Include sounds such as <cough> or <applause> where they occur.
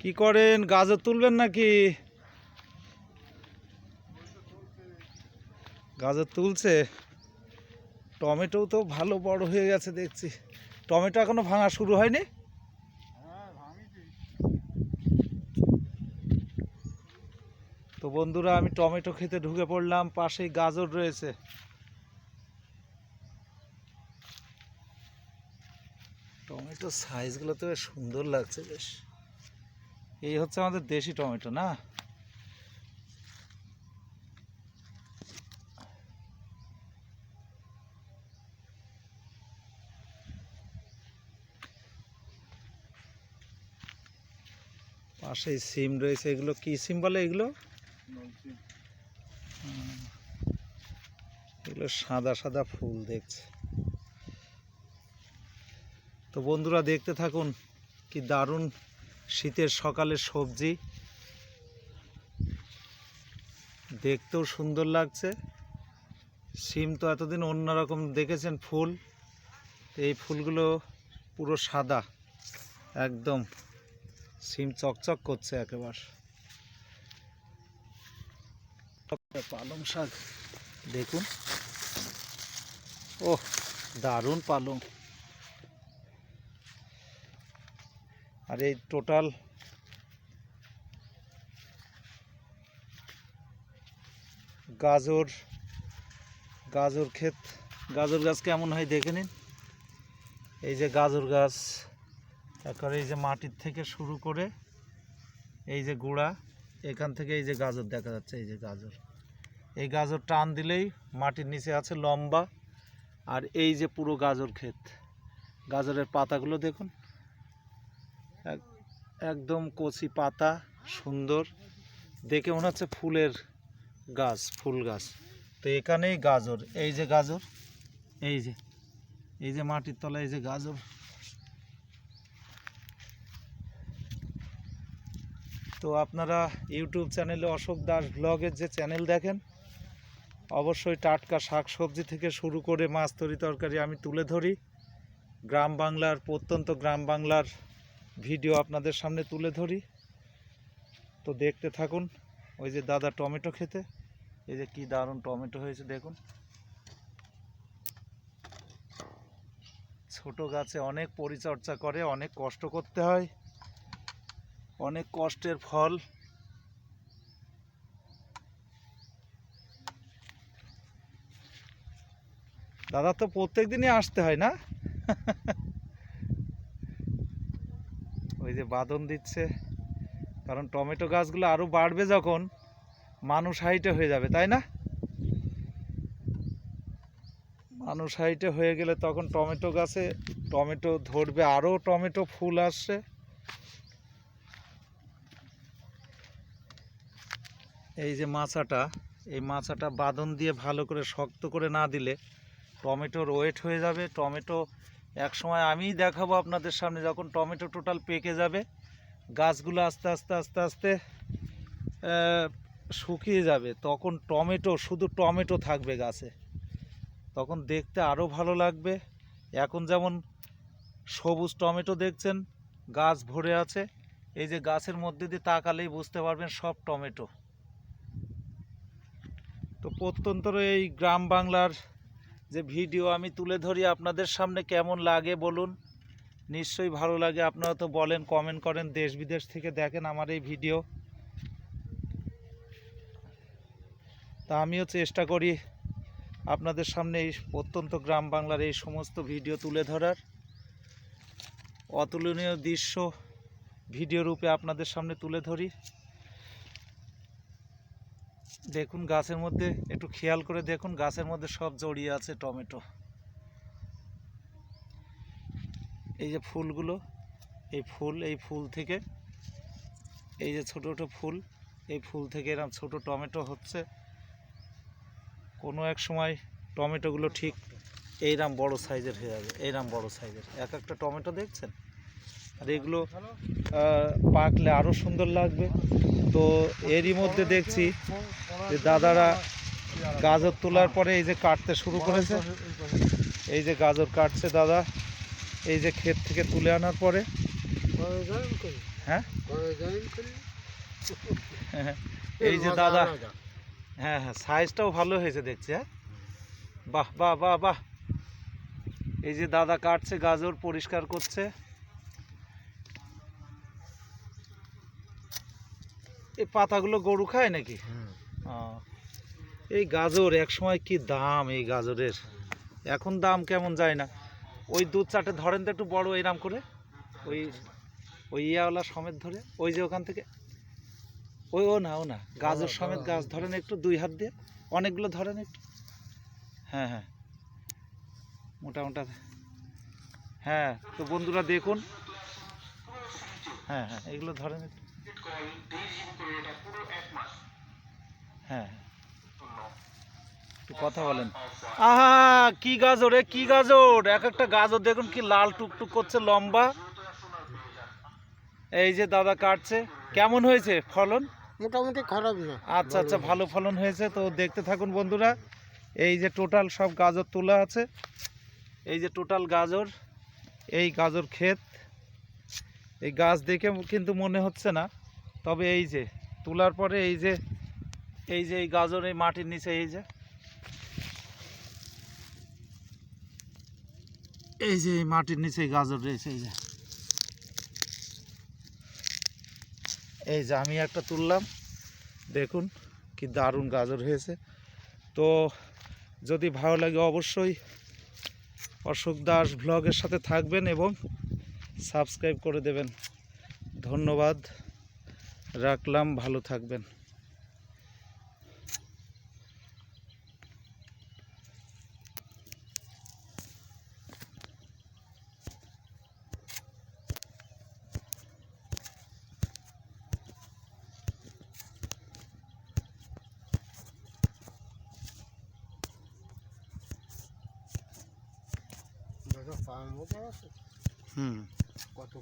কি করেন? গাজর তুলবেন নাকি? গাজর তুলছে। টমেটো তো ভালো বড় হয়ে গেছে দেখছি। টমেটো এখনও ভাঙা শুরু হয়নি? তো বন্ধুরা, আমি টমেটো খেতে ঢুকে পড়লাম, পাশেই গাজর রয়েছে। টমেটো সাইজগুলো তো বেশ সুন্দর লাগছে, বেশ। এই হচ্ছে আমাদের দেশি টমেটো, না? পাশেই সিম রয়েছে, এগুলো কি সিম বলে এগুলো? এগুলো সাদা সাদা ফুল দেখছে। তো বন্ধুরা দেখতে থাকুন, কি দারুণ শীতের সকালে সবজি। দেখতেও সুন্দর লাগছে। সিম তো এতদিন অন্যরকম দেখেছেন ফুল। এই ফুলগুলো পুরো সাদা। একদম সিম চকচক করছে একেবারে। পালং শাক, দেখুন। ও দারুণ পালং। আর এই টোটাল গাজর গাজর ক্ষেত। গাজর গাছ কেমন হয় দেখে নিন। এই যে গাজর গাছ, তারপরে এই যে মাটির থেকে শুরু করে এই যে গোড়া, এখান থেকে এই যে গাজর দেখা যাচ্ছে, এই যে গাজর। এই গাজর টান দিলেই মাটির নিচে আছে লম্বা, আর এই যে পুরো গাজর ক্ষেত। গাজরের পাতাগুলো দেখুন। একদম কচি পাতা, সুন্দর। দেখে মনে হচ্ছে ফুলের গাছ, ফুল গাছ। তো এখানেই গাজর। এই যে গাজর, এই যে এই যে মাটির তলায় এই যে গাজর। তো আপনারা ইউটিউব চ্যানেলে অশোক দাস ব্লগের যে চ্যানেল দেখেন, অবশ্যই টাটকা শাক সবজি থেকে শুরু করে মাছ তরি তরকারি আমি তুলে ধরি। গ্রাম বাংলার, প্রত্যন্ত গ্রাম বাংলার ভিডিও আপনাদের সামনে তুলে ধরি। তো দেখতে থাকুন, ওই যে দাদা টমেটো খেতে। এই যে কি দারুণ টমেটো হয়েছে, দেখুন। ছোট গাছে অনেক পরিচর্যা করে, অনেক কষ্ট করতে হয়। অনেক কষ্টের ফল। দাদা তো প্রত্যেক দিনই আসতে হয় না? <laughs> ওই যে বাদন দিচ্ছে। কারণ টমেটো গাছগুলো আরও বাড়বে যখন, মানুষ হাইটে হয়ে যাবে, তাই না? মানুষ হাইটে হয়ে গেলে তখন টমেটো গাছে টমেটো ধরবে আরও টমেটো ফুল আসছে। এই যে মাচাটা এই মাচাটা বাঁধন দিয়ে ভালো করে শক্ত করে না দিলে টমেটোর ওয়েট হয়ে যাবে। টমেটো এক সময় আমিই দেখাবো আপনাদের সামনে যখন টমেটো টোটাল পেকে যাবে, গাছগুলো আস্তে আস্তে আস্তে আস্তে শুকিয়ে যাবে। তখন টমেটো, শুধু টমেটো থাকবে গাছে। তখন দেখতে আরও ভালো লাগবে। এখন যেমন সবুজ টমেটো দেখছেন, গাছ ভরে আছে। এই যে গাছের মধ্যে দিয়ে তাকালেই বুঝতে পারবেন সব টমেটো। তো প্রত্যন্তর এই গ্রাম বাংলার যে ভিডিও আমি তুলে ধরি আপনাদের সামনে কেমন লাগে বলুন। নিশ্চয়ই ভালো লাগে, আপনারা তো বলেন কমেন্ট করেন, দেশ বিদেশ থেকে দেখেন আমার এই ভিডিও। তা আমিও চেষ্টা করি আপনাদের সামনে এই প্রত্যন্ত গ্রাম বাংলার এই সমস্ত ভিডিও তুলে ধরার। অতুলনীয় দৃশ্য ভিডিও রূপে আপনাদের সামনে তুলে ধরি। দেখুন গাছের মধ্যে, একটু খেয়াল করে দেখুন, গাছের মধ্যে সব জড়িয়ে আছে টমেটো। এই যে ফুলগুলো, এই ফুল এই ফুল থেকে, এই যে ছোট ছোটো ফুল, এই ফুল থেকে এরকম ছোট টমেটো হচ্ছে। কোনো এক সময় টমেটোগুলো ঠিক এইরাম বড় সাইজের হয়ে যাবে, এইরাম বড় সাইজের। এক একটা টমেটো দেখছেন? আর এগুলো পাকলে আরও সুন্দর লাগবে। তো এরই মধ্যে দেখছি যে দাদারা গাজর তোলার পরে এই যে কাটতে শুরু করেছে। এই যে গাজর কাটছে দাদা। এই যে ক্ষেত থেকে তুলে আনার পরে। হ্যাঁ? এই যে দাদা। হ্যাঁ হ্যাঁ সাইজটাও ভালো হয়েছে দেখছি হ্যাঁ? বাহ বাহ বাহ বাহ। এই যে দাদা কাটছে, গাজর পরিষ্কার করছে। এই পাতাগুলো গরু খায় নাকি? এই গাজর এক সময় কি দাম এই গাজরের? এখন দাম কেমন যায় না। ওই দুধ চাটে ধরেন তো একটু বড় এরাম করে। ওই ওই ইয়াওয়ালা সমেত ধরে ওই যে ওখান থেকে। ওই ও না ও না গাজর সমেত গাছ ধরেন একটু দুই হাত দিয়ে অনেকগুলো ধরেন একটু। হ্যাঁ হ্যাঁ। মোটামোটা হ্যাঁ তো বন্ধুরা দেখুন। হ্যাঁ হ্যাঁ এগুলো ধরেন একটু। হ্যাঁ। হ্যাঁ। একটু কথা বলেন। আহা কি গাজর এ কি গাজর? এক একটা গাজর দেখুন কি লাল টুকটুক করছে লম্বা। এই যে দাদা কাটছে। কেমন হয়েছে ফলন? মোটামুটি খারাপ না। আচ্ছা আচ্ছা ভালো ফলন হয়েছে তো দেখতে থাকুন বন্ধুরা। এই যে টোটাল সব গাজর তোলা আছে। এই যে টোটাল গাজর এই গাজর ক্ষেত। এই গাছ দেখে কিন্তু মনে হচ্ছে না। তবে এই যে, তোলার পরে এই যে এই যে এই গাজর এই মাটির নিচে, এই যে। এই যে এই মাটির নিচে গাজর রয়েছে, এই যে। এই যে আমি একটা তুললাম, দেখুন কি দারুণ গাজর হয়েছে। তো যদি ভালো লাগে অবশ্যই অশোক দাস ব্লগের সাথে থাকবেন এবং সাবস্ক্রাইব করে দেবেন। ধন্যবাদ। রাখলাম ভালো থাকবেন। হুম। কত?